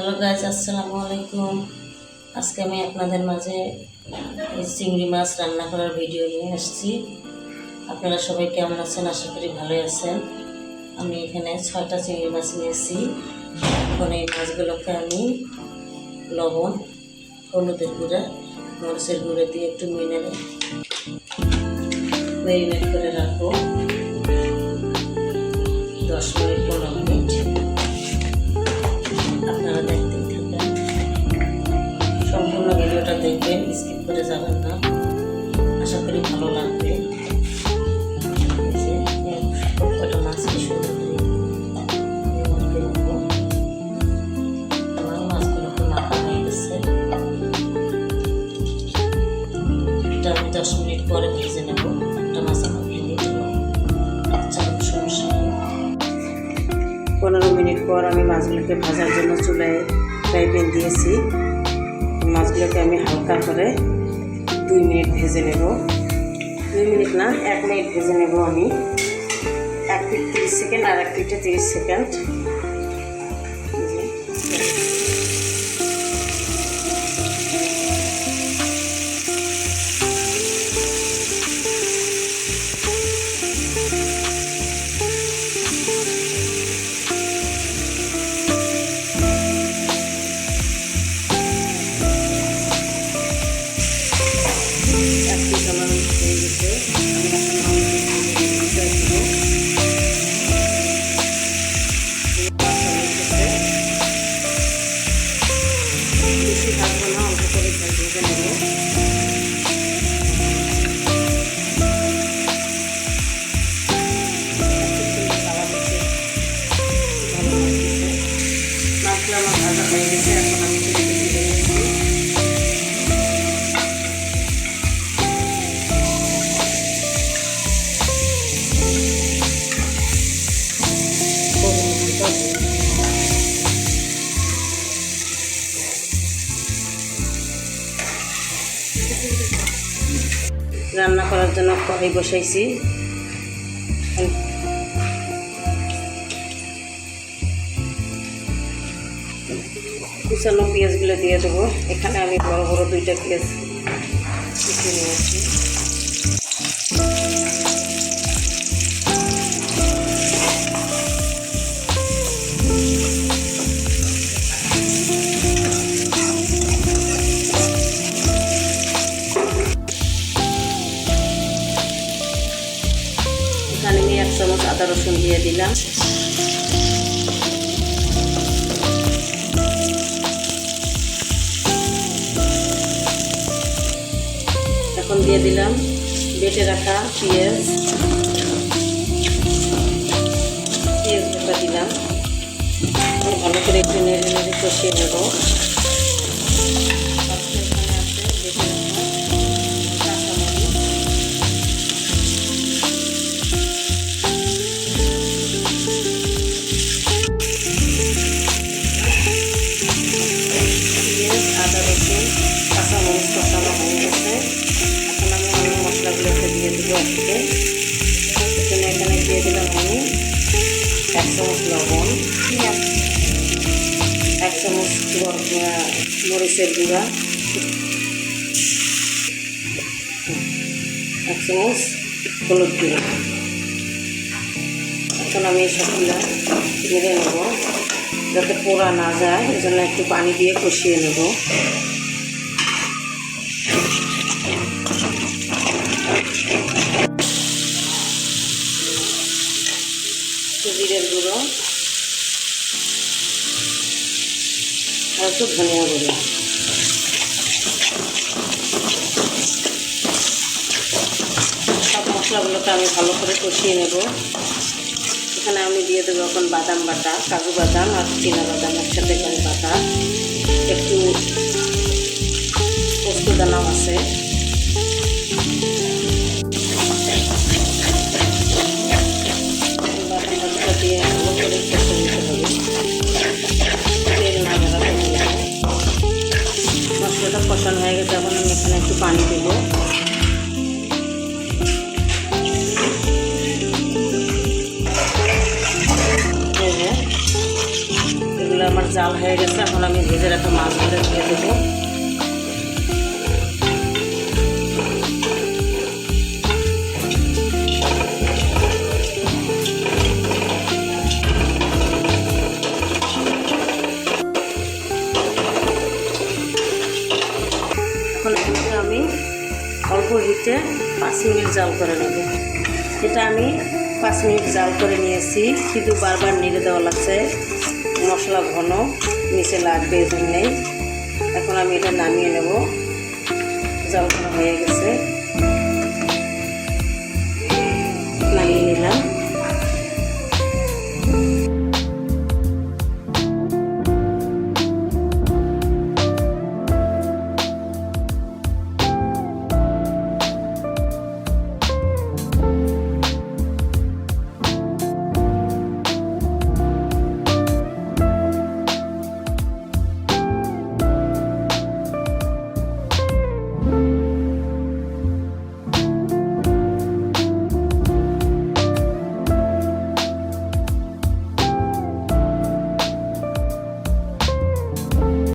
Hello guys আসসালামু আলাইকুম। আজকে আমি আপনাদের মাঝে চিংড়ি মাছ রান্না করার ভিডিও নিয়ে আসছি। আপনারা সবাই কেমন আছেন? আশা করি ভালোই আছেন। আমি এখানে ছয়টা চিংড়ি মাছ নিয়েছি। এখন এই মাছগুলোকে আমি লবণ, হলুদের গুঁড়া, মরিচের গুঁড়ো দিয়ে একটু মিনারে ম্যারিনেট করে রাখব। দশ মিনিট পনেরো দেখবেন স্কিপ করে যাবেন না। আশা করি ভালো লাগবে। সবকটা মাছকে সুন্দর আমি দশ মিনিট পরে ভেজে নেব। একটা মাছ আমার আচ্ছা সমস্যা নেই পনেরো মিনিট পর আমি মাছগুলোকে ভাজার জন্য চুলায় ফ্রাই প্যান দিয়েছি। মাছগুলোকে আমি হালকা করে দুই মিনিট ভেজে নেব। দুই মিনিট না, এক মিনিট ভেজে নেব আমি। এক মিনিট তিরিশ সেকেন্ড আর এক মিনিটে তিরিশ সেকেন্ড। আমার হয়ে গেছে। বেশি ভাজবো না অল্প করে ভেজে নেব মাছগুলো আমার ভাজা হয়ে গেছে এখন আমি রান্না করার জন্য কড়াই বসাইছি। কুচানো পেঁয়াজগুলো দিয়ে দেবো। এখানে আমি বড় বড় দুইটা পেঁয়াজ নিয়েছি। দিলাম। এখন দিয়ে দিলাম বেটে রাখা পেঁয়াজ। পেঁয়াজ দিলাম। ভালো করে একটু নেড়ে নেড়ে কষিয়ে নেব। লবণ এক চামচ মরিচের গুঁড়া এক চামচ হলুদ গুঁড়ো এখন আমি সবগুলো নেড়ে নেব। যাতে পোড়া না যায় এই জন্য একটু পানি দিয়ে কষিয়ে নেব। জিরের গুঁড়ো একটু ধনিয়া গুঁড়ো। সব মশলাগুলোকে আমি ভালো করে কষিয়ে নেব। এখানে আমি দিয়ে দেবো এখন বাদাম বাটা, কাজু বাদাম আর চীনা বাদাম, একসাথে করে বাটা। পানি দেব। এগুলো আমার জাল হয়ে গেছে এখন আমি ভেজে রাখা মাছগুলো দিয়ে দেবো। এখন এগুলোকে আমি অল্প হিটে পাঁচ মিনিট জাল করে নেব। এটা আমি পাঁচ মিনিট জাল করে নিয়েছি। কিন্তু বারবার নেড়ে দেওয়া লাগছে। মশলা ঘন, নিচে লাগবে এই জন্যেই এখন আমি এটা নামিয়ে নেব। জাল হয়ে গেছে। নামিয়ে নিলাম।